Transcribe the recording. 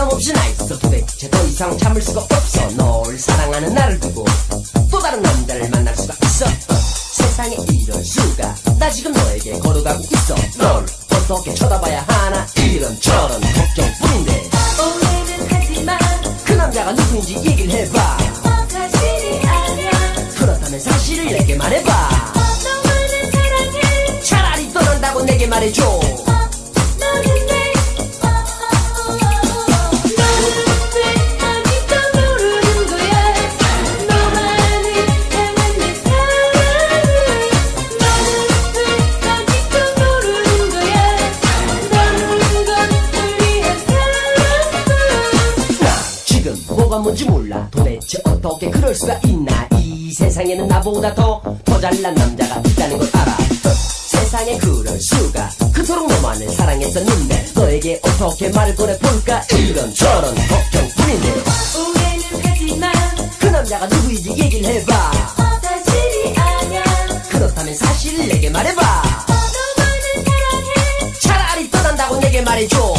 변함없이 나 있어 도대체 더 이상 참을 수가 없어. 널 사랑하는 나를 두고 또 다른 남자를 만날 수가 있어. 어, 세상에 이럴 수가 나 지금 너에게 걸어가고 있어. 널 어떻게 쳐다봐야 하나? 이런 저런 걱정뿐인데. 오해는 하지마 그 남자가 누구인지 얘기를 해봐. 어, 사실이 아니야 그렇다면 사실을 내게 말해봐. 너만을 사랑해. 차라리 떠난다고 내게 말해줘 뭐가 뭔지 몰라. 도대체 어떻게 그럴 수가 있나? 이 세상에는 나보다 더 더 잘난 남자가 있다는 걸 알아. 어, 세상에 그럴 수가. 그토록 너만을 사랑했었는데 너에게 어떻게 말을 꺼내볼까? 이런 저런 걱정뿐인데. 오해는 하지마 그 남자가 누구인지 얘기를 해봐. 사실이 아니야 그렇다면 사실을 내게 말해봐. 너만을 사랑해. 차라리 떠난다고 내게 말해줘